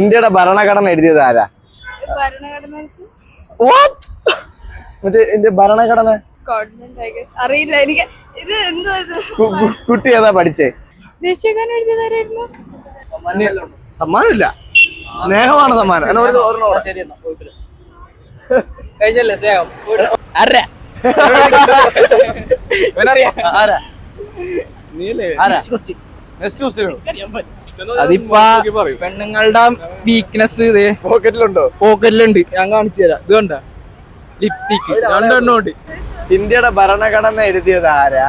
ഇന്ത്യയുടെ ഭരണഘടന എഴുതിയത് ആരാ? മറ്റേ ഇന്ത്യ ഭരണഘടന? ഗവൺമെന്റ് ഐ ഗസ് അറിയില്ല എനിക്ക് ഇത് എന്തോ കുട്ടി ഏതാ പഠിച്ചേ? ദേശീയഗാനം സമ്മാനമില്ല. സ്നേഹമാണ് സമ്മാനം. ആരാ. കഴിഞ്ഞല്ലേ സ്നേഹം? ആരാ? ആരാ? നെക്സ്റ്റ് ക്വസ്റ്റ്യൻ അതിപ്പോ പെണ്ണുങ്ങളുടെ വീക്ക്നെസ് ഇതേ പോക്കറ്റിലുണ്ടോ പോക്കറ്റിലുണ്ട് ഞാൻ കാണിച്ചു തരാം. ഇത് കണ്ട? ലിപ്സ്റ്റിക്ക് രണ്ടെണ്ണം ഉണ്ട്. ഇന്ത്യയുടെ ഭരണഘടന എഴുതിയത് ആരാ?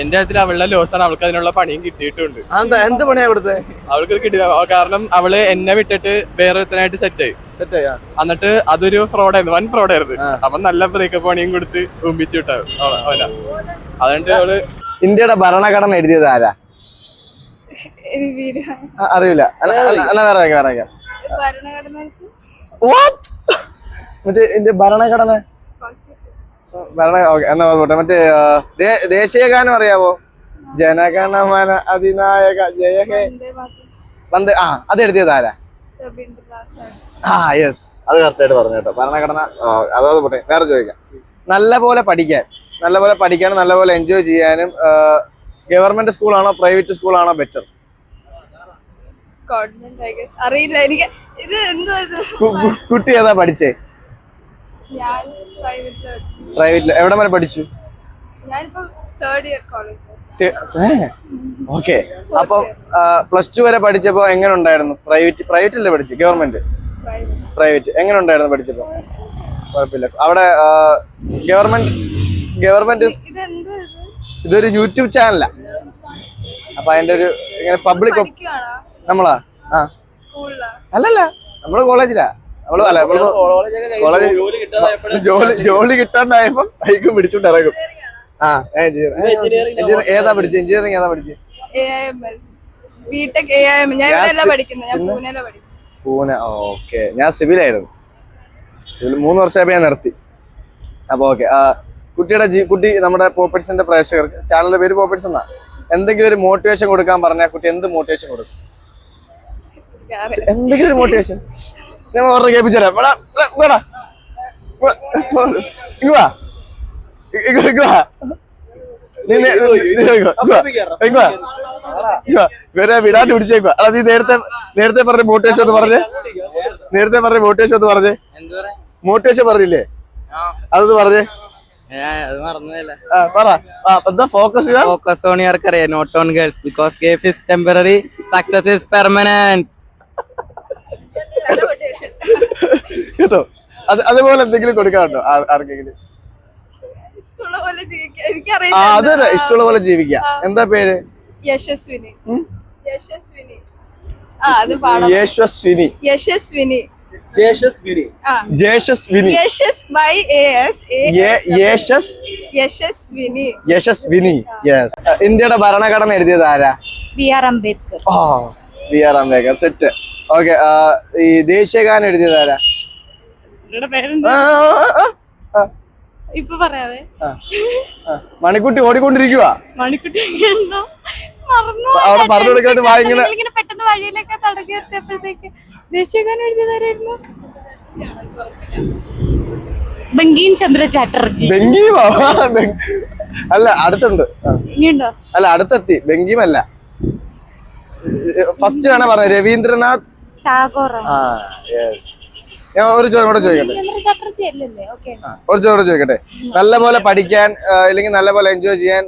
എന്റെ കാര്യത്തിൽ അവളുടെ ലോസാണ് അവൾക്ക് അതിനുള്ള പണിയും കിട്ടിയിട്ടുണ്ട്. എന്താ എന്ത് പണിയാ കൊടുത്തത് അവൾക്ക് കിട്ടി കാരണം അവൾ എന്നെ വിട്ടിട്ട് വേറെ ഒരുത്തനായിട്ട് സെറ്റ് ആയി. സെറ്റ് ആയി? എന്നിട്ട് അതൊരു ഫ്രോഡായിരുന്നു വൻ ഫ്രോഡായിരുന്നു അപ്പൊ നല്ല ബ്രേക്കപ്പ് പണിയും കൊടുത്ത് ഉമ്പിച്ചു വിട്ടാവും അവന. അതുകൊണ്ട് അവൾ ഇന്ത്യയുടെ ഭരണഘടന എഴുതിയത് ആരാ? അറിയില്ല. വേറെ വേറെ What? മറ്റേ ഭരണഘടന? ഭരണ എന്നാ പോട്ടെ. മറ്റേ ആ, ദേശീയ ഗാനം അറിയാവോ? ജനഗണമന അധിനായക ജയ ഹേ വന്ദേ ആ അത് എഴുതിയത് ആരാ? ആ യെസ് അത് കറക്റ്റായിട്ട് പറഞ്ഞു കേട്ടോ. ഭരണഘടന അതാ അതായത് പോട്ടെ. വേറെ ചോദിക്കാം. നല്ല പോലെ പഠിക്കാൻ നല്ല പോലെ പഠിക്കാനും നല്ല പോലെ എൻജോയ് ചെയ്യാനും ഗവൺമെന്റ് സ്കൂളാണോ പ്രൈവറ്റ് സ്കൂളാണോ ബെറ്റർ അറിയില്ല എനിക്ക് ഇത് എന്തോ കുട്ടി ഏതാ പഠിച്ചേ? പ്രൈവറ്റിൽ എവിടെ വരെ പഠിച്ചു? ഓക്കെ. അപ്പം പ്ലസ് ടു വരെ പഠിച്ചപ്പോ എങ്ങനെ ഉണ്ടായിരുന്നു പ്രൈവറ്റ് പ്രൈവറ്റ് അല്ലേ പഠിച്ചു? ഗവൺമെന്റ് പ്രൈവറ്റ് എങ്ങനെ ഉണ്ടായിരുന്നു പഠിച്ചപ്പോ? കുഴപ്പമില്ല. അവിടെ ഗവൺമെന്റ് ഗവൺമെന്റ് ഇതൊരു യൂട്യൂബ് ചാനലാ അപ്പൊ അതിന്റെ ഒരു ഇങ്ങനെ പബ്ലിക് നമ്മളാ? ആ. സ്കൂളിലാ? അല്ലല്ല നമ്മൾ കോളേജിലാ നമ്മൾ അല്ല നമ്മൾ കോളേജ് ജോലി ജോലി കിട്ടാണ്ടായപ്പോ ബൈക്കും പിടിച്ചോണ്ട് ഇറങ്ങും. ആ എഞ്ചിനീയറിംഗ് ഏതാ പഠിച്ചത് എഞ്ചിനീയറിംഗ് ഏതാ പഠിച്ചത് പൂനെ ഓക്കെ ഞാൻ സിവിലായിരുന്നു സിവിൽ മൂന്ന് വർഷമായപ്പോ ഞാൻ നിർത്തി. അപ്പൊ ഓക്കെ കുട്ടിയുടെ ജീ കുട്ടി നമ്മുടെ പോപ്പറ്റ്സിന്റെ പ്രേക്ഷകർക്ക് ചാനലിന്റെ പേര് പോപ്പറ്റ്സ് എന്നാ? എന്തെങ്കിലും ഒരു മോട്ടിവേഷൻ കൊടുക്കാൻ പറഞ്ഞാൽ കുട്ടി എന്ത് മോട്ടിവേഷൻ കൊടുക്കും? എന്തെങ്കിലും ഒരു മോട്ടിവേഷൻ ഞാൻ ഓർഡർ കേൾപ്പിച്ചു തരാം. ഇവരെ വിടാണ്ട് പിടിച്ചേക്കുക അല്ല നീ നേരത്തെ നേരത്തെ പറഞ്ഞ മോട്ടിവേഷൻ ഒന്ന് പറഞ്ഞേ. നേരത്തെ പറഞ്ഞ മോട്ടിവേഷൻ ഒന്ന് പറഞ്ഞേ. മോട്ടിവേഷൻ പറഞ്ഞില്ലേ? അതൊന്ന് പറഞ്ഞേ. ഫോക്കസ് ചെയ്യാ? Focus on your career not on girls because GF is temporary success is permanent കേട്ടോ? അത് അതുപോലെ എന്തെങ്കിലും കൊടുക്കാറുണ്ടോ ആർക്കെങ്കിലും? അത്. ഇഷ്ടമുള്ള പോലെ ജീവിക്കാം. എന്താ പേര്? യശസ്വിനി. യശസ്വിനി. ആ അത് പാടാം. യേശസ്വിനി. യശസ്വിനി യശസ് ബൈ എ എസ് യശസ് യശസ്വിനി യശസ്വിനി യെസ് ഇന്ത്യയുടെ ഭരണഘടന എഴുതിയത് ആരാ? B R Ambedkar. ഓ B R Ambedkar set okay ഈ ദേശീയ ഗാനം എഴുതിയത് ആരാ? ഇപ്പൊ പറയാവേ. ആ. മണിക്കുട്ടി ഓടിക്കൊണ്ടിരിക്കുക മണിക്കുട്ടി അവിടെ പറഞ്ഞു കൊടുക്കാണ്ട് വാ ഇങ്ങനെ ഇങ്ങനെ പെട്ടെന്ന് വഴിയിലൊക്കെ തടഞ്ഞു നിർത്തിയപ്പോഴത്തേക്ക് ദേശീയഗാനം എഴുതിയതാരായിരുന്നു ബംഗീൻ ചന്ദ്ര ചാറ്റർജി ബംഗീമോ അല്ല അടുത്തുണ്ട്. അല്ല അടുത്തെത്തി. ബംഗീമല്ല. ഫസ്റ്റ് ആണ് പറഞ്ഞത് രവീന്ദ്രനാഥ്. ടാഗോർ ആ യെസ് ഞാൻ ഒരു ചോദ്യം കൂടെ ചോദിക്കട്ടെ? ഒരു ചോദ്യം കൂടെ ചോദിക്കട്ടെ? നല്ല പോലെ പഠിക്കാൻ അല്ലെങ്കിൽ ഇല്ലെങ്കിൽ നല്ല പോലെ എൻജോയ് ചെയ്യാൻ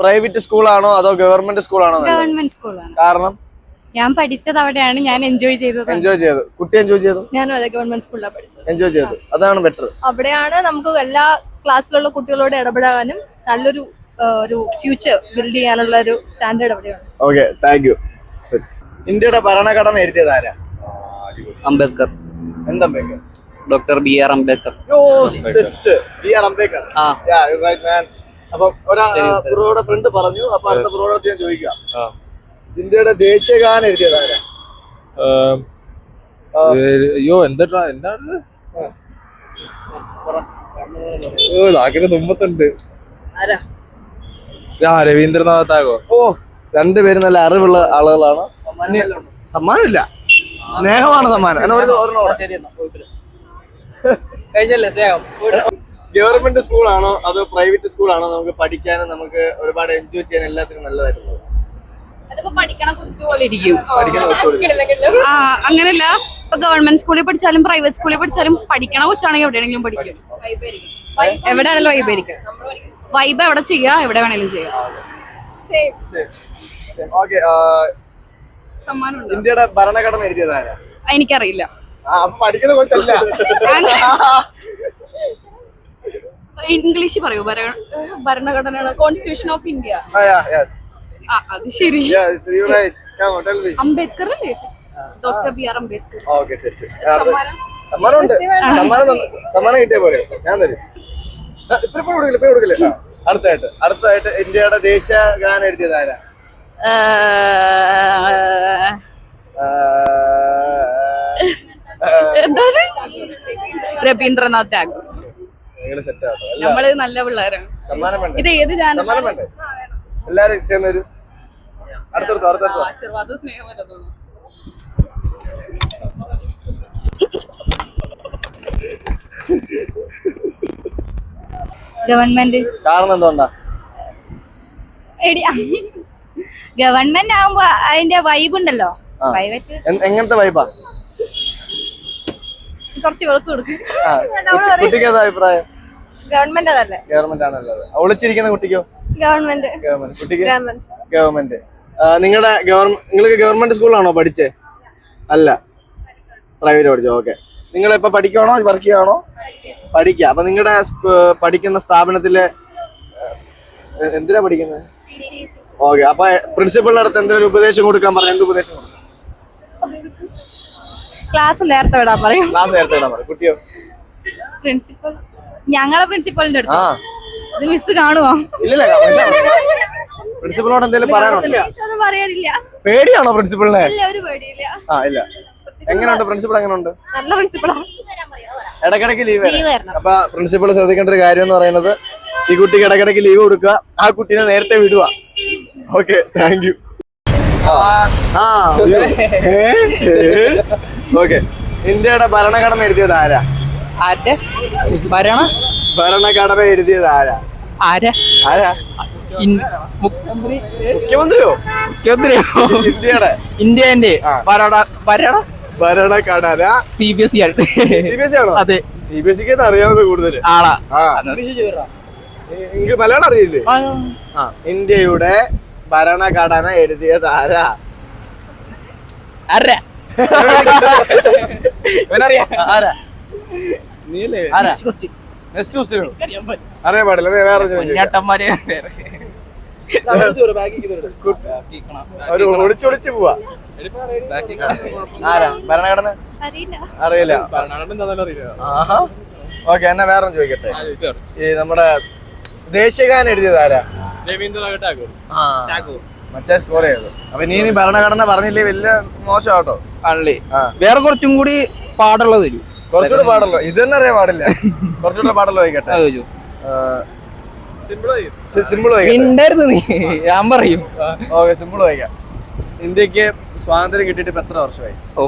പ്രൈവറ്റ് സ്കൂളാണോ അതോ ഗവൺമെന്റ് സ്കൂളാണോ? ഗവൺമെന്റ് സ്കൂളാണ് കാരണം? ഞാൻ പഠിച്ചത് അവിടെയാണ്. ഞാൻ എൻജോയ് ചെയ്തത്. എൻജോയ് ചെയ്തു. കുട്ടി എൻജോയ് ചെയ്തു? ഞാനും അതെ ഗവൺമെന്റ് സ്കൂളിലാണ് പഠിച്ചത്. എൻജോയ് ചെയ്തു. അതാണ് ബെറ്റർ അവിടെയാണ് നമുക്ക് എല്ലാ ക്ലാസ്സിലുള്ള കുട്ടികളോട് ഇടപെടാനും നല്ലൊരു ഒരു ഫ്യൂച്ചർ ബിൽഡ് ചെയ്യാനുള്ള ഒരു സ്റ്റാൻഡേർഡ് അവിടെയാണ്. ഓക്കെ താങ്ക് യു ഇന്ത്യയുടെ ഭരണഘടന എഴുതിയത് ആരാ? അംബേദ്കർ. എന്താ Ambedkar? Doctor B R Ambedkar. ഓ സെറ്റ് ബി ആർ അംബേദ്കർ. ആ. യാ റൈറ്റ് മാൻ അപ്പോൾ ഒരാ ബ്രോയുടെ ഫ്രണ്ട് പറഞ്ഞു. അപ്പൊ അടുത്ത ബ്രോയുടെ ഞാൻ ചോദിക്കാം. ഇന്ത്യയുടെ ദേശീയഗാനം ഗാനം ആരാ അയ്യോ എന്താ എന്താണ് നാക്കിന്റെ തുമ്പത്തുണ്ട്. ആ രവീന്ദ്രനാഥ് ടാഗോർ. ഓ രണ്ടുപേരും നല്ല അറിവുള്ള ആളുകളാണ്. സമ്മാനമില്ല സ്നേഹമാണ് സമ്മാനം. കഴിഞ്ഞല്ലേ സ്നേഹം? ഗവൺമെന്റ് സ്കൂളാണോ അതോ പ്രൈവറ്റ് സ്കൂളാണോ നമുക്ക് പഠിക്കാനും നമുക്ക് ഒരുപാട് എൻജോയ് ചെയ്യാൻ എല്ലാത്തിനും നല്ലതായിട്ടുള്ളത്? ആ അങ്ങനല്ല ഇപ്പൊ ഗവൺമെന്റ് സ്കൂളിൽ പഠിച്ചാലും പ്രൈവറ്റ് സ്കൂളിൽ പഠിച്ചാലും പഠിക്കണ കൊച്ചാണെങ്കിൽ എവിടെയാണെങ്കിലും പഠിക്കും. എവിടെയാണല്ലോ വൈബ് ആയിരിക്കും വൈബ് എവിടെ ചെയ്യാം? എവിടെ വേണേലും ചെയ്യാം. ഓക്കെ സമ്മാനം ഉണ്ട് ഇന്ത്യയുടെ ഭരണഘടന എഴുതിയതാരാ എനിക്കറിയില്ല. പഠിക്കുന്ന കൊച്ചല്ല. ഇംഗ്ലീഷ് പറയൂ. ഭര- ഭരണഘടന കോൺസ്റ്റിറ്റ്യൂഷൻ ഓഫ് ഇന്ത്യ അത് ശരി. അംബേദ്കർ. അല്ലേ ഡോക്ടർ ബി ആർ അംബേദ്കർ സമ്മാനം. ഉണ്ട്. സമ്മാനം തന്നു. സമ്മാനം കിട്ടിയ പോലെ ഞാൻ തരും. ആ, ഇപ്പൊ ഇപ്പൊ കൊടുക്കില്ല ഇപ്പൊ കൊടുക്കില്ല? അടുത്തായിട്ട് അടുത്തായിട്ട് ഇന്ത്യയുടെ ദേശീയ ഗാനം എഴുതിയത് ആരാ? രവീന്ദ്രനാഥ് ടാഗോർ. നമ്മൾ നല്ല പിള്ളേരാണ്. ഇത് ഏത് ഗാനം? എല്ലാരും ചേർന്നൊരു അടുത്തടുത്തോ അടുത്തടുത്തോ. ആശീർവാദ സ്നേഹമല്ല തോന്നുന്നു ഗവൺമെന്റ്. കാരണം എന്തുകൊണ്ടാ? ഗവൺമെന്റ് ആകുമ്പോ അതിന്റെ വൈബ് ഉണ്ടല്ലോ. എങ്ങനത്തെ വൈബാ കുറച്ച് വിളക്ക് കൊടുക്കും. ആ, കുട്ടിക്ക് ഏതാ അഭിപ്രായം? ഗവൺമെന്റ് ഗവൺമെന്റ് ആണല്ലോ ഒളിച്ചിരിക്കുന്ന കുട്ടിക്കോ? ഗവൺമെന്റ്. ഗവൺമെന്റ്. കുട്ടിക്ക്? ഗവൺമെന്റ്. നിങ്ങളുടെ ഗവൺമെന്റ് നിങ്ങൾക്ക് ഗവൺമെന്റ് സ്കൂളിലാണോ പഠിച്ചേ? അല്ല. പ്രൈവറ്റ് പഠിച്ചോ ഓക്കെ നിങ്ങൾ ഇപ്പൊ പഠിക്കുകയാണോ വർക്ക് ചെയ്യുകയാണോ പഠിക്കുക അപ്പൊ നിങ്ങളുടെ പഠിക്കുന്ന സ്ഥാപനത്തിലെ എന്തിനാ പഠിക്കുന്നത് ഓക്കെ അപ്പൊ പ്രിൻസിപ്പളിന്റെ അടുത്ത് എന്തെങ്കിലും ഉപദേശം കൊടുക്കാൻ പറഞ്ഞു എന്ത് ഉപദേശം കൊടുക്കും? ക്ലാസ് നേരത്തെ വിടാൻ പറയും. ക്ലാസ് നേരത്തെ വിടാൻ പറയും കുട്ടിയോ? പ്രിൻസിപ്പൽ ഞങ്ങളെ പ്രിൻസിപ്പലിന്റെ ആ അടുത്ത്. ഇത് മിസ് കാണുമോ ഇല്ലല്ല പ്രിൻസിപ്പളിനോട് എന്തെങ്കിലും പറയാനുണ്ടോ? പറയാനില്ല. പേടിയാണോ പ്രിൻസിപ്പളിനെ ഇല്ല ഒരു പേടിയില്ല. ആ ഇല്ല. എങ്ങനെയുണ്ട് പ്രിൻസിപ്പൾ എങ്ങനെയുണ്ട്? നല്ല പ്രിൻസിപ്പളാ. ഇടക്കിടക്ക് ലീവ്. അപ്പൊ പ്രിൻസിപ്പൾ ശ്രദ്ധിക്കേണ്ട ഒരു കാര്യം എന്ന് പറയുന്നത് ഈ കുട്ടിക്ക് ഇടക്കിടക്ക് ലീവ് കൊടുക്കുക ആ കുട്ടീനെ നേരത്തെ വിടുക. ഓക്കെ താങ്ക് യു ഓക്കെ ഇന്ത്യയുടെ ഭരണഘടന എഴുതിയത് ആരാ? ഭരണ ഭരണഘടന എഴുതിയത് ആരാ? ആരാ? ആരാ? മുഖ്യമന്ത്രി മുഖ്യമന്ത്രിയോ? മുഖ്യമന്ത്രിയോ? ഇന്ത്യയുടെ. ഇന്ത്യന്റെ. ഭരണ ഭരണ ഭരണഘടന സി ബി എസ് ഇ ആയിട്ട് സി ബി എസ് ആണോ? അതെ. സി ബി എസ് സിക്ക് അറിയാവുന്നത് കൂടുതൽ ആളാ. എനിക്ക് മലയാളം അറിയില്ലേ? ആ. ഇന്ത്യയുടെ ഭരണഘടന എഴുതിയത് ആരാ? ആരാ? ആരാ? ആരാ? നെക്സ്റ്റ് ക്വസ്റ്റ്യൻ അറിയാൻ പാടില്ല വേറെ ഒളിച്ചൊളിച്ച് പോവാ. ആരാ? ഭരണഘടന? അറിയില്ല. ആഹാ. ഓക്കെ എന്നാ വേറെ ചോദിക്കട്ടെ. ഈ നമ്മുടെ ദേശീയഗാനം എഴുതിയത് ആരാ? രവീന്ദ്രനാഥ് ടാഗോർ. മറ്റേ സ്കോർ ചെയ്തു അപ്പൊ നീ നീ ഭരണഘടന പറഞ്ഞില്ലേ വലിയ മോശമാട്ടോ? ആണല്ലേ? ആ. വേറെ കുറച്ചും കൂടി പാടുള്ളത് തരൂ. കുറച്ചുകൂടെ പാടല്ലോ ഇത് തന്നെ അറിയാൻ പാടില്ല. കുറച്ചുകൂടെ പാടല്ലോ ചോദിച്ചു. സിമ്പിളായി സിമ്പിൾ ഉണ്ടായിരുന്നു നീ. ഞാൻ പറയും. ഓക്കെ സിമ്പിൾ വായിക്കാം ഇന്ത്യയ്ക്ക് സ്വാതന്ത്ര്യം കിട്ടിയിട്ട് ഇപ്പൊ എത്ര വർഷമായി? ഓ.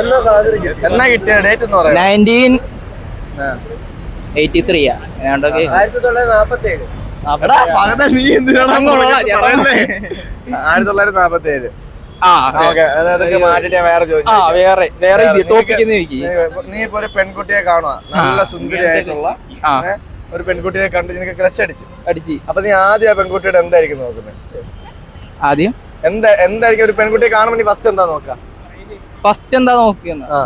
എന്നാ സ്വാതന്ത്ര്യം എന്നാ കിട്ടിയ ഡേറ്റ് എന്ന് പറയാം. നയന്റീൻ എയ്റ്റി ത്രീ ആയിരത്തി തൊള്ളായിരത്തി നാപ്പത്തി ഏഴ്? ആയിരത്തി തൊള്ളായിരത്തി നാപ്പത്തി ഏഴ് ആ ഓക്കെ. അതൊക്കെ മാറ്റിട്ട് ഞാൻ വേറെ ആ വേറെ ടോപ്പിക്ക് നീ- ഇപ്പൊ ഒരു പെൺകുട്ടിയെ കാണുക നല്ല സുന്ദരിയായിട്ടുള്ള. ഒരു പെൺകുട്ടിയെ കണ്ട് നിനക്ക് ക്രഷ് അടിച്ച്. അടിച്ച്. അപ്പൊ നീ ആദ്യം ആ പെൺകുട്ടിയുടെ എന്തായിരിക്കും നോക്കുന്നത് ആദ്യം? എന്താ എന്തായിരിക്കും ഒരു പെൺകുട്ടിയെ കാണുമ്പോൾ നീ ഫസ്റ്റ് എന്താ നോക്ക? ഫസ്റ്റ് എന്താ നോക്കിയെന്ന്? ആ.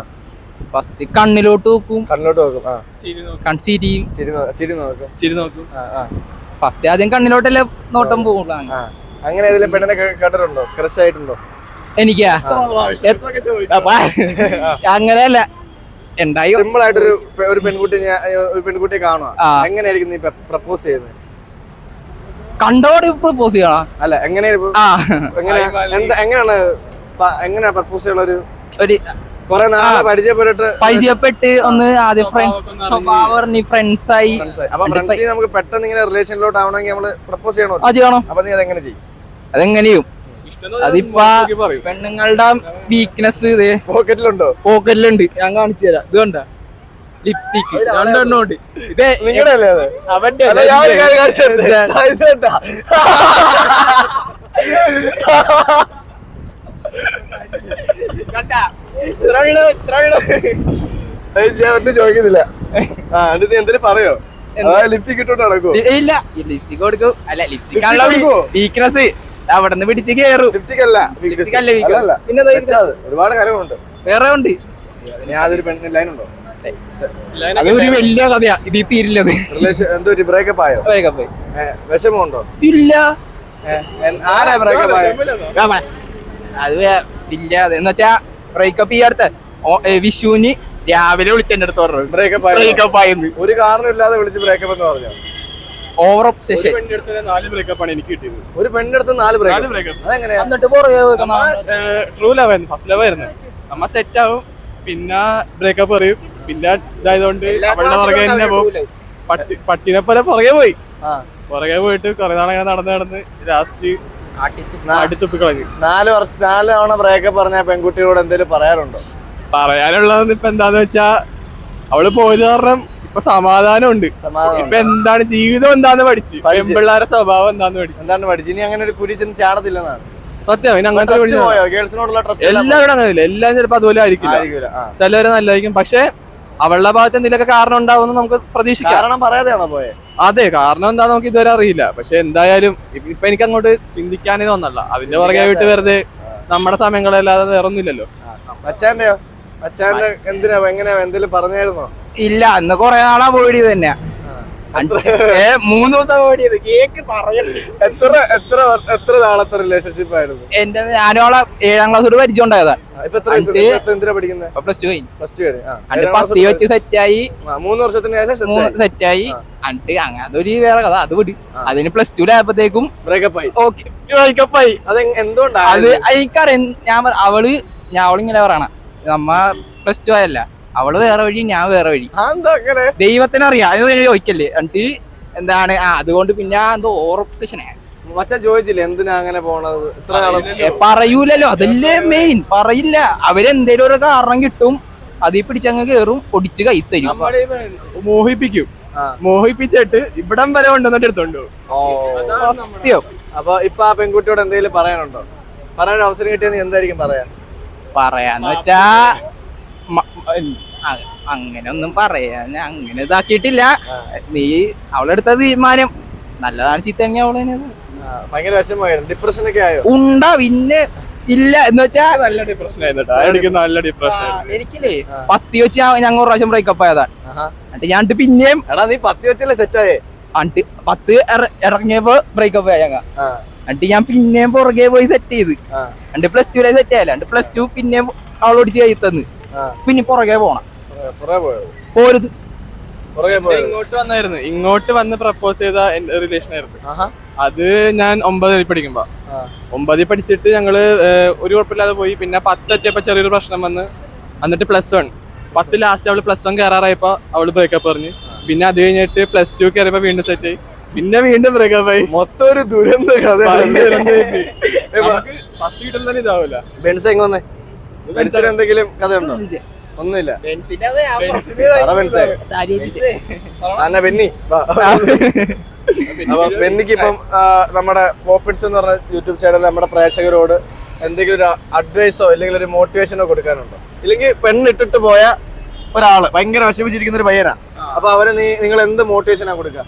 ഫസ്റ്റ് കണ്ണിലോട്ട് നോക്കും. കണ്ണിലോട്ട് നോക്കും. ആ. ചിരി നോക്കും. കൺസീരിയും ചിരി നോക്കും. ഫസ്റ്റ് ആദ്യം കണ്ണിലോട്ടല്ലേ നോട്ടം പോകും അങ്ങനെ ഏതെങ്കിലും പെണ്ണിനെ കണ്ടിട്ടുണ്ടോ ക്രഷ് ആയിട്ടുണ്ടോ? എനിക്കാ? അപ്പൊ അങ്ങനെയല്ല. ഉണ്ടായി സിമ്പിൾ ആയിട്ടൊരു ഒരു പെൺകുട്ടി ഒരു പെൺകുട്ടിയെ കാണുക എങ്ങനെയായിരിക്കും നീ പ്രപ്പോസ് ചെയ്യുന്നത് കണ്ടോട് പ്രപ്പോസ് ചെയ്യണോ? അല്ല എങ്ങനെ ആ. എങ്ങനെയാണ് എങ്ങനെയാ പ്രപ്പോസ് ചെയ്യണ ഒരു ഒരു കുറെ നാളെ പരിചയപ്പെട്ടിട്ട് പരിചയപ്പെട്ട് ഒന്ന് ആദ്യം ഫ്രണ്ട് സ്വഭാവം പറഞ്ഞ് ഫ്രണ്ട്സ് ആയി. ഫ്രണ്ട്സ് ആയി. അപ്പൊ ഫ്രണ്ട്സിന് നമുക്ക് പെട്ടെന്ന് ഇങ്ങനെ റിലേഷനിലോട്ട് ആവണമെങ്കിൽ നമ്മൾ പ്രപ്പോസ് ചെയ്യണോ? അത് ചെയ്യണം. അപ്പൊ നീ അതെങ്ങനെ ചെയ്യും? അതെങ്ങനെയും. അതിപ്പോ പെണ്ണുങ്ങളുടെ വീക്ക്നെസ് ഇത് പോക്കറ്റിലുണ്ടോ പോക്കറ്റിലുണ്ട് ഞാൻ കാണിച്ചു തരാം. ഇത് കണ്ട? ലിപ്സ്റ്റിക് രണ്ടെണ്ണം ഉണ്ട്. ഇതേ നിങ്ങളുടെ അല്ലേ അത്? അവന്റെ ചോദിക്കുന്നില്ല. ആ എന്നിട്ട് നീ പറയോ? ലിപ്സ്റ്റിക് ഇട്ടോണ്ട് നടക്കോ ഇല്ല. ലിപ്സ്റ്റിക് കൊടുക്കും. അല്ല ലിപ്സ്റ്റിക് വീക്ക്നെസ് അവിടെ നിന്ന് പിടിച്ച് കേറും. പിന്നെ ഒരുപാട് കാര്യങ്ങളുണ്ട് വേറെ ഉണ്ട്. ഞാൻ അതൊരു പെണ്ണിന് ലൈൻ ഉണ്ടോ അത് ഒരു വലിയ കഥയാ. ഇത് തീരില്ലത്. റിലേഷൻ എന്തോ ഒരു ബ്രേക്കപ്പ് ആയോ? ബ്രേക്കപ്പ് വിഷമമുണ്ടോ? ഇല്ല. ആരാ ബ്രേക്കപ്പ് ആയോ? അത് ഇല്ല. എന്ന് വെച്ചാ ബ്രേക്കപ്പ് ഈ അടുത്ത. വിഷുവിന് രാവിലെ വിളിച്ചെന്റെ അടുത്ത് പറഞ്ഞു. ബ്രേക്കപ്പ് ആയോ? ബ്രേക്കപ്പ് ആയെന്ന്. ഒരു കാരണമില്ലാതെ വിളിച്ച് ബ്രേക്കപ്പ് എന്ന് പറഞ്ഞു? ഓവർ ഒബ്സെഷൻ ഒരു അടുത്ത് നാല് ബ്രേക്കപ്പ് ആണ് എനിക്ക് കിട്ടിയത്. ഒരു പെണ്ണിന്റെ അടുത്ത് നാല് ട്രൂ ലവ് ആയിരുന്നു ഫസ്റ്റ് ലവ് ആയിരുന്നു. നമ്മ സെറ്റ് ആവും പിന്നെ ബ്രേക്കപ്പ് പറയും. പിന്നെ ഇതായതുകൊണ്ട് അവളുടെ പുറകെ തന്നെ പോകും. പട്ടി പട്ടിനെ പോലെ പുറകെ പോയി. ആ. പുറകെ പോയിട്ട് കുറെ നാളങ്ങനെ നടന്ന് നടന്ന് ലാസ്റ്റ് അടുത്തുപ്പി കളഞ്ഞു. നാല് വർഷം നാല് തവണ ബ്രേക്കപ്പ് പറഞ്ഞ പെൺകുട്ടിയോട് എന്തെങ്കിലും പറയാറുണ്ടോ? പറയാനുള്ളതെന്ന് ഇപ്പൊ എന്താന്ന് വെച്ചാ അവൾ പോയത് കാരണം ഇപ്പൊ സമാധാനമുണ്ട്. സമാധാനം ഇപ്പൊ എന്താണ് ജീവിതം എന്താന്ന് പഠിച്ചു. പഠിച്ച്. പെൺപിള്ളേരെ സ്വഭാവം എന്താന്ന് പഠിച്ചു. എന്താണ് പഠിച്ചു? ഇനി അങ്ങനെ ഒരു പുരി ചെന്ന് ചാടത്തില്ലെന്നാണ്. സത്യം ഇനി അങ്ങനത്തെ എല്ലാവരും അങ്ങനെ എല്ലാം ചിലപ്പോ അതുപോലെ ആയിരിക്കില്ല. ചിലവര് നല്ലതായിരിക്കും. പക്ഷെ അവളുടെ ഭാഗത്ത് എന്തെങ്കിലുമൊക്കെ കാരണം ഉണ്ടാവുമെന്ന് നമുക്ക് പ്രതീക്ഷിക്കാം. കാരണം പറയാതെയാണോ പോയെ? അതെ കാരണം എന്താ നമുക്ക് ഇതുവരെ അറിയില്ല. പക്ഷെ എന്തായാലും ഇപ്പ- എനിക്ക് അങ്ങോട്ട് ചിന്തിക്കാനേ തോന്നല്ല. അതിന്റെ പുറകെ വിട്ട് വെറുതെ നമ്മുടെ സമയങ്ങളല്ലാതെ വേറൊന്നുമില്ലല്ലോ. അച്ഛന്റെ മച്ചാന്റെ എന്തിനാ? എങ്ങനെയാ? എന്തെങ്കിലും പറഞ്ഞായിരുന്നോ? ഇല്ല അന്ന് കൊറേ നാളാ അവോയ്ഡ് ചെയ്ത് തന്നെ ഏ മൂന്ന് ദിവസം അവോയ്ഡ് ചെയ്ത്. കേക്ക് പറയണ്ടേ. എത്ര എത്ര എത്ര നാളത്തെ റിലേഷൻഷിപ്പ് ആയിരുന്നു? എന്റെ ഞാനോളെ ഏഴാം ക്ലാസ് തൊട്ട് പരിചയമുണ്ടായതാണ് പ്ലസ് ടു പത്തി വെച്ച് സെറ്റായി മൂന്ന് വർഷത്തിന് ശേഷം സെറ്റായി അണ്ട് അങ്ങനെ അതൊരു വേറെ കഥ. അത് വിട്. അതിന് പ്ലസ് ടു ആയപ്പോഴത്തേക്കും ബ്രേക്കപ്പ് ആയി. ഓക്കെ ബ്രേക്കപ്പായി അത് അത് എനിക്കറിയാം. ഞാൻ അവൾ ഞാൻ അവളിങ്ങനെ പറയണ. നമ്മ പ്ലസ് ടു ആയല്ല? അവൾ വേറെ വഴി ഞാൻ വേറെ വഴി. ദൈവത്തിനറിയാം. അത് ചോദിക്കല്ലേ? എന്നിട്ട് എന്താണ്? ആ അതുകൊണ്ട് പിന്നെ എന്തോ ഓവർ പറയൂലോ മച്ചാൻ ചോദിച്ചില്ലേ എന്തിനാ അങ്ങനെ പോണത്? ഇത്ര പറയൂലല്ലോ. അതല്ലേ മെയിൻ പറയില്ല. അവരെന്തേലും ഒരു കാരണം കിട്ടും. അതിൽ പിടിച്ചങ്ങ് കേറും ഒടിച്ച് കൈ തരും. നമ്മൾ മോഹിപ്പിക്കും. മോഹിപ്പിച്ചിട്ട് ഇവിടം വരെ കൊണ്ടുവന്നിട്ട് എടുത്തോണ്ട് സത്യം. അപ്പൊ ഇപ്പൊ ആ പെൺകുട്ടിയോട് എന്തെങ്കിലും പറയാനുണ്ടോ? പറയാൻ അവസരം കിട്ടിയെന്ന് എന്തായിരിക്കും പറയാ? പറയാന്ന് വെച്ചാ അങ്ങനെ ഒന്നും പറയാ ഞാൻ അങ്ങനെ ഇതാക്കിയിട്ടില്ല. നീ അവളെടുത്ത തീരുമാനം. നല്ലതാണ് ചീത്തങ്ങ അവളെ ഭയങ്കര വിഷമമായിരുന്നു. ഡിപ്രഷൻ ഒക്കെ ആയോ? ഉണ്ടാ? പിന്നെ ഇല്ല. എന്ന് വെച്ചാ നല്ല ഡിപ്രഷൻ ആയിരുന്നു. നല്ല ഡിപ്രഷൻ എനിക്കില്ലേ പത്തി വെച്ച് ഞാൻ- ഞങ്ങൾ ഒരു പ്രാവശ്യം ബ്രേക്കപ്പ് ആയതാണ്. എന്നിട്ട് ഞാൻ പിന്നെയും എടാ നീ പത്തി വെച്ചല്ലേ ആയേ? എന്നിട്ട് പത്ത് ഇറ- ഇറങ്ങിയപ്പോ ബ്രേക്കപ്പ് ആയ ഞങ്ങൾ എന്നിട്ട് ഞാൻ പിന്നെയും പുറകെ പോയി സെറ്റ് ചെയ്ത്. എന്നിട്ട് പ്ലസ് ടു സെറ്റ് ആയാലും എന്നിട്ട് പ്ലസ് ടു പിന്നെയും അവളോടിച്ച് ചെയ്ത് തന്ന്. പിന്നെ പുറകെ പോണം. പോരുത്. ഇങ്ങോട്ട് വന്നായിരുന്നു. ഇങ്ങോട്ട് വന്ന് പ്രപ്പോസ് ചെയ്ത റിലേഷൻ ആയിരുന്നു. അത് ഞാൻ ഒമ്പതിൽ പഠിക്കുമ്പോ. ഒമ്പതിൽ പഠിച്ചിട്ട് ഞങ്ങൾ ഒരു കുഴപ്പമില്ലാതെ പോയി. പിന്നെ പത്തെത്തിയപ്പോ ചെറിയൊരു പ്രശ്നം വന്ന്. എന്നിട്ട് പ്ലസ് വൺ പത്ത് ലാസ്റ്റ് അവൾ പ്ലസ് വൺ കയറാറായപ്പോ അവൾ ബ്രേക്കപ്പ് പറഞ്ഞു. പിന്നെ അത് കഴിഞ്ഞിട്ട് പ്ലസ് ടു കയറിയപ്പോ വീണ്ടും സെറ്റ് ആയി. പിന്നെ വീണ്ടും ബ്രേക്കപ്പ് ആയി. മൊത്തം ഒരു ദുരന്ത കഥ ഫസ്റ്റ് കിട്ടുന്ന ഇതാവൂല. ബെൻസ് എങ്ങനെ വന്നേ? ബെൻസിന് എന്തെങ്കിലും കഥയുണ്ടോ? ഒന്നുമില്ല. അന്ന ബെന്നി. അപ്പൊ ബെന്നിക്ക് ഇപ്പം നമ്മുടെ പോപ്പിറ്റ്സ് എന്ന് പറഞ്ഞ യൂട്യൂബ് ചാനൽ നമ്മുടെ പ്രേക്ഷകരോട് എന്തെങ്കിലും ഒരു അഡ്വൈസോ അല്ലെങ്കിൽ ഒരു മോട്ടിവേഷനോ കൊടുക്കാനുണ്ടോ? ഇല്ലെങ്കിൽ പെണ്ണിട്ടിട്ട് പോയ ഒരാൾ ഭയങ്കര വിഷമിച്ചിരിക്കുന്ന ഒരു പയ്യനാ. അപ്പൊ അവന് നീ നിങ്ങൾ എന്ത് മോട്ടിവേഷനാ കൊടുക്ക?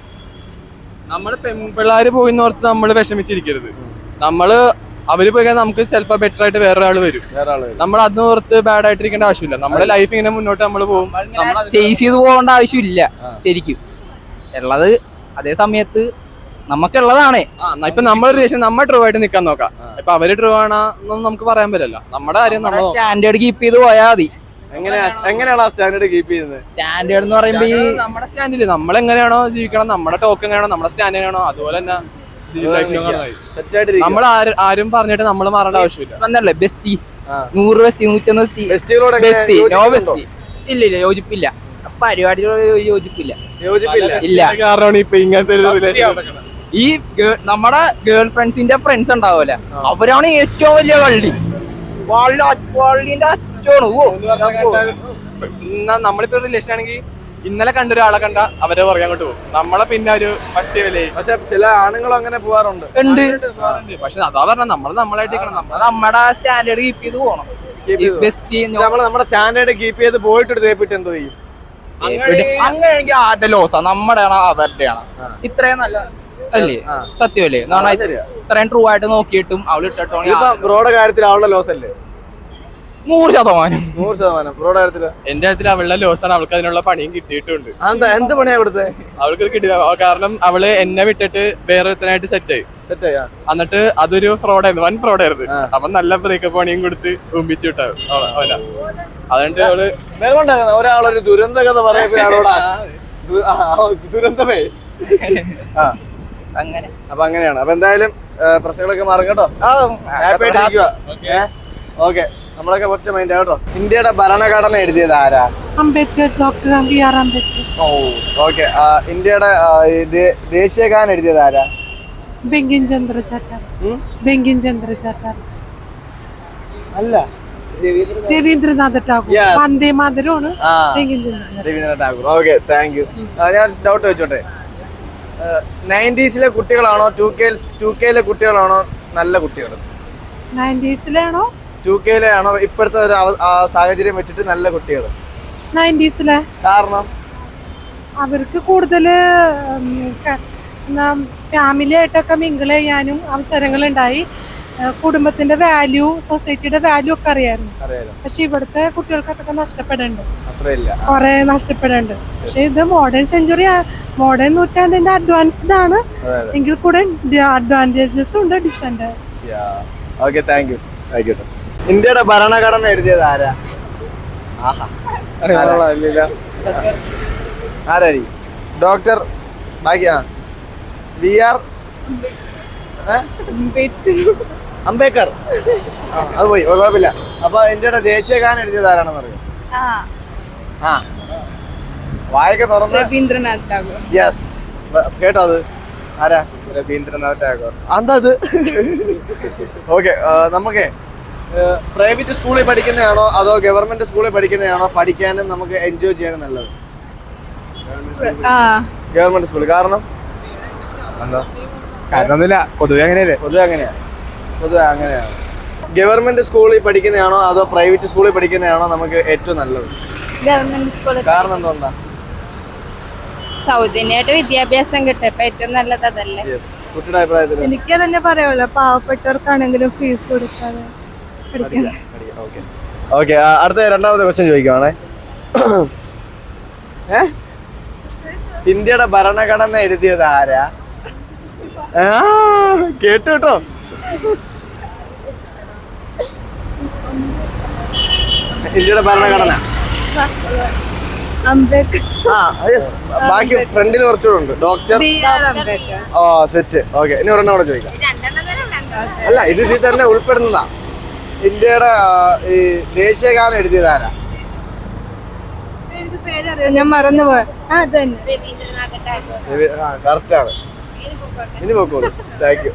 നമ്മൾ പെൺപിള്ളാര് പോയി നമ്മൾ നമ്മൾ വിഷമിച്ചിരിക്കരുത്. നമ്മൾ അവർ പോയി കഴിഞ്ഞാൽ നമുക്ക് ചിലപ്പോ ബെറ്റർ ആയിട്ട് വേറെ ആൾ വരും. വേറെ ആൾ നമ്മൾ അന്ന് ഓർത്ത് ബാഡ് ആയിട്ടിരിക്കേണ്ട ആവശ്യമില്ല. നമ്മുടെ ലൈഫ് ഇങ്ങനെ മുന്നോട്ട് നമ്മൾ പോകും. ചേസ് ചെയ്ത് പോകേണ്ട ആവശ്യമില്ല ശരിക്കും. ഉള്ളത് അതേ സമയത്ത് നമുക്കുള്ളതാണേ. ഇപ്പൊ നമ്മളൊരു റിലേഷൻ നമ്മൾ ട്രൂ ആയിട്ട് നിക്കാൻ നോക്കാം. ഇപ്പൊ അവർ ട്രൂ ആണോ എന്നൊന്നും നമുക്ക് പറയാൻ പറ്റില്ല. നമ്മുടെ കാര്യം നമ്മൾ സ്റ്റാൻഡേർഡ് കീപ്പ് ചെയ്ത് പോയാൽ മതി. എങ്ങനെയാണ് സ്റ്റാൻഡേർഡ് കീപ്പ് ചെയ്യുന്നത് സ്റ്റാൻഡേർഡ് എന്ന് പറയുമ്പോ ഈ നമ്മുടെ സ്റ്റാൻഡിൽ നമ്മൾ എങ്ങനെയാണോ ജീവിക്കണം? നമ്മുടെ ടോക്ക് എങ്ങനെയാണോ നമ്മുടെ സ്റ്റാൻഡ് എങ്ങനെയാണോ അതുപോലെ തന്നെ നമ്മൾ ആരും പറഞ്ഞിട്ട് നമ്മൾ മാറേണ്ട ആവശ്യമില്ല. എന്നല്ലേ ബെസ്റ്റി. ആ. നൂറ് ബെസ്റ്റി നൂറ്റൊന്ന് ബെസ്റ്റി. ബെസ്റ്റി. No bestie. ഇല്ല ഇല്ല യോജിപ്പില്ല. പരിപാടികളോട് യോജിപ്പില്ല. യോജിപ്പില്ല. ഇല്ല. കാരണമാണ് ഇപ്പൊ ഇങ്ങനത്തെ ഈ നമ്മുടെ ഗേൾ ഫ്രണ്ട്സിന്റെ ഫ്രണ്ട്സ് ഉണ്ടാവൂല. അവരാണ് ഏറ്റവും വലിയ വള്ളി. വള്ളി വള്ളിന്റെ അറ്റമാണ്. നമ്മളിപ്പോ റിലേഷൻ ആണെങ്കിൽ ഇന്നലെ കണ്ട ഒരാളെ കണ്ട അവരെ പറയാൻ അങ്ങോട്ട് പോകും. നമ്മളെ പിന്നെ ഒരു പട്ടി വിലയെ പക്ഷെ ചില ആണുങ്ങളും അങ്ങനെ പോവാറുണ്ട്. ഉണ്ട്. പക്ഷെ അതാ പറഞ്ഞ നമ്മൾ നമ്മളായിട്ട് നമ്മൾ നമ്മുടെ സ്റ്റാൻഡേർഡ് കീപ്പ് ചെയ്ത് പോകണം. നമ്മൾ നമ്മുടെ സ്റ്റാൻഡേർഡ് കീപ്പ് ചെയ്ത് പോയിട്ട് തേപ്പിട്ട് എന്തോ ചെയ്യും. അങ്ങനെയാണെങ്കിൽ ആരുടെ ലോസാ നമ്മുടെ ആണോ? അവരുടെ ആണോ? ഇത്രയും നല്ല അല്ലേ? സത്യമല്ലേ. ഇത്രയും ട്രൂ ആയിട്ട് നോക്കിയിട്ടും അവൾ ഇട്ടിട്ടോ ഇപ്പൊ ബ്രോയുടെ കാര്യത്തിൽ അവളുടെ ലോസ് അല്ലേ? നൂറ് ശതമാനം. നൂറ് ശതമാനം. ബ്രോയുടെ കാര്യത്തിൽ? എന്റെ കാര്യത്തിൽ അവളുടെ ആണ്. അവൾക്ക് അതിനുള്ള പണിയും കിട്ടിയിട്ടുണ്ട്. അതെന്താ? എന്ത് പണിയാ അവിടുത്തെ അവൾക്ക് കിട്ടിയ കാരണം അവൾ എന്നെ വിട്ടിട്ട് വേറെ ഒരുത്തനായിട്ട് സെറ്റ് ആയി. സെറ്റ് ആയി എന്നിട്ട് അതൊരു ഫ്രോഡായിരുന്നു വൻ ഫ്രോഡായിരുന്നു. അപ്പൊ നല്ല ബ്രേക്കപ്പ് പണിയും കൊടുത്ത് ഒമ്പിച്ചു വിട്ടു അവന. അതുകൊണ്ട് അവൾ ഒരാളൊരു ദുരന്ത കഥ ആ, ദുരന്തമേ. ആ. അങ്ങനെ. അപ്പൊ അങ്ങനെയാണ്. അപ്പൊ എന്തായാലും പ്രശ്നങ്ങളൊക്കെ മാറും കേട്ടോ. ഹാപ്പി ഓക്കെ നമ്മളൊക്കെ ഒറ്റ മൈൻഡ് കേട്ടോ. ഇന്ത്യയുടെ ഭരണഘടന എഴുതിയത് ആരാ? Ambedkar doctor B R Ambedkar. ഓ ഓക്കെ ഇന്ത്യയുടെ ദേശീയ ഗാനം എഴുതിയത് ആരാ? ബെങ്കിൻ ചന്ദ്ര ചാറ്റർജി ബെങ്കിൻ ചന്ദ്ര ചാറ്റർജി അല്ല. രവീന്ദ്രനാഥ് ടാഗോർ. വന്ദേ മാതരമാണ് Rabindranath Tagore. Okay thank you ഞാൻ ഡൗട്ട് വെച്ചോട്ടെ നയന്റീസിലെ കുട്ടികളാണോ? ടു കെ ടു കെയിലെ കുട്ടികളാണോ? നല്ല കുട്ടികൾ നയന്റീസിലാണോ ടു കെയിലെ ആണോ ഇപ്പോഴത്തെ ഒരു സാഹചര്യം വെച്ചിട്ട് നല്ല കുട്ടികൾ? നയന്റീസിലെ. കാരണം? അവർക്ക് കൂടുതൽ ഫാമിലി ആയിട്ടൊക്കെ മിങ്കിൾ ചെയ്യാനും അവസരങ്ങൾ ഉണ്ടായി കുടുംബത്തിന്റെ വാല്യൂ സൊസൈറ്റിയുടെ വാല്യൂ ഒക്കെ അറിയായിരുന്നു. പക്ഷെ ഇവിടുത്തെ കുട്ടികൾക്കൊക്കെ നഷ്ടപ്പെടുന്നുണ്ട് കൊറേ നഷ്ടപ്പെടുന്നുണ്ട് പക്ഷെ ഇത് മോഡേൺ സെഞ്ചുറി മോഡേൺ നൂറ്റാണ്ടിന്റെ അഡ്വാൻസ്ഡ് ആണ്. എങ്കിൽ കൂടെ അഡ്വാന്റേജസ് ഉണ്ട് ഡിസഡ്വാന്റേജ് ഓക്കെ താങ്ക് യു ആയിക്കോട്ടെ ഇന്ത്യയുടെ ഭരണഘടന എഴുതിയത് ആരാ? ആഹാ. ആരാരി ഡോക്ടർ ബാക്കി ആ ബി ആർ അംബേദ്കർ. ആ അത് പോയി. ഓ, കുഴപ്പമില്ല. അപ്പൊ ഇന്ത്യയുടെ ദേശീയ ഗാനം എഴുതിയത് ആരാണെന്ന് അറിയാം ആ. വായൊക്കെ തുറന്ന്. രവീന്ദ്രനാഥ് ടാഗോർ. യെസ് കേട്ടോ അത്. ആരാ? രവീന്ദ്രനാഥ് ടാഗോർ. എന്താ അത്? ഓക്കെ നമുക്ക് പ്രൈവറ്റ് സ്കൂളിൽ പഠിക്കുന്നതാണോ അതോ ഗവൺമെന്റ് സ്കൂളിൽ പഠിക്കുന്നതാണോ പഠിക്കാനും നമുക്ക് എൻജോയ് ചെയ്യാനും നല്ലത്? ഗവൺമെന്റ് സ്കൂൾ കാരണം? എന്താ? കാരണമൊന്നുമില്ല പൊതുവെ അങ്ങനെയല്ലേ? പൊതുവെ അങ്ങനെയാ. പൊതുവെ അങ്ങനെയാണ് ഗവൺമെന്റ് സ്കൂളിൽ പഠിക്കുന്നതാണോ അതോ പ്രൈവറ്റ് സ്കൂളിൽ പഠിക്കുന്നതാണോ നമുക്ക് ഏറ്റവും നല്ലത്? ഗവൺമെന്റ് സ്കൂളിൽ കാരണം എന്തുകൊണ്ടാ? സൗജന്യമായിട്ട് വിദ്യാഭ്യാസം കിട്ടും. ഇപ്പൊ ഏറ്റവും നല്ലത് അതല്ലേ. യെസ് കുട്ടിയുടെ അഭിപ്രായത്തിൽ എനിക്ക് തന്നെ പറയുള്ളൂ പാവപ്പെട്ടവർക്കാണെങ്കിലും ഫീസ് കൊടുക്കാതെ. ഓക്കെ. ഓക്കെ അടുത്ത രണ്ടാമത്തെ ക്വസ്റ്റ്യൻ ചോദിക്കുവാണേ. ഇന്ത്യയുടെ ഭരണഘടന എഴുതിയത് ആരാ? കേട്ടു കേട്ടോ. ഇന്ത്യയുടെ ഭരണഘടന. അംബേദ്കർ. ആ യെസ് ബാക്കി ഫ്രണ്ടിൽ കുറച്ചുകൂടെ ഉണ്ട്. ഡോക്ടർ അംബേദ്കർ. ഓ സെറ്റ് ഓക്കെ ഇനി ഒരെണ്ണം കൂടെ ചോദിക്കാം. അല്ല ഇത് ഇതിൽ തന്നെ ഉൾപ്പെടുന്നതാ. ഇന്ത്യയുടെ ഈ ദേശീയ ഗാനം എഴുതിയത് ആരാ ഞാൻ മറന്നുപോയി ആ അത് തന്നെ. കറക്റ്റ് ആണ്. ഇനി പോക്കോളൂ. Thank you